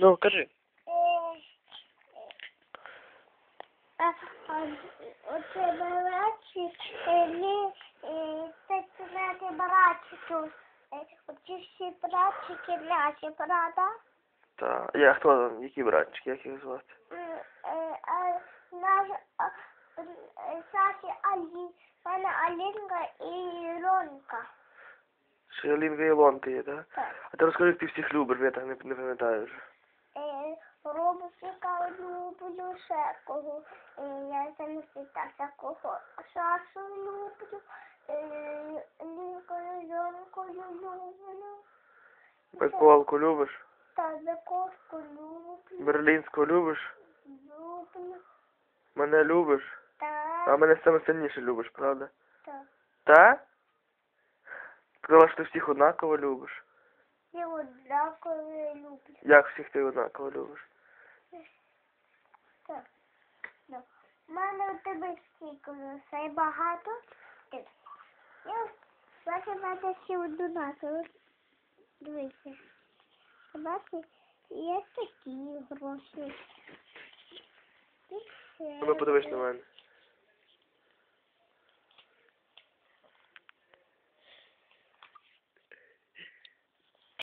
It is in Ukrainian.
Ну, кажи. А, а, Оце барачі, не це знаєте барачки. Оці всі барачки наші, правда? Та. Я хто там? Які братчики, як їх звати? Е, Наш е, Саші Алі, пана Алінка і Ронка. Ще Лінка і Лонка є, так? Так. А ти розкажи, як ти всіх любиш, я так не пам'ятаю вже. Е, Робочика люблю ще кого. Я заміститася кого. Сашу люблю. Е, Лінкою, люблю. Миколку любиш? Та Заковку люблю. Берлінську любиш? Люблю. Мене любиш? А мене саме сильніше любиш, правда? та. Та? Сказала, що ти всіх однаково любиш. Я однаково люблю. Як всіх ти однаково любиш? Так. Ну, в мене у тебе скільки грошей багато. Я бачу, мене всі однаково. Дивися. Бачиш, є такі гроші. І ще Ну подивись на мене.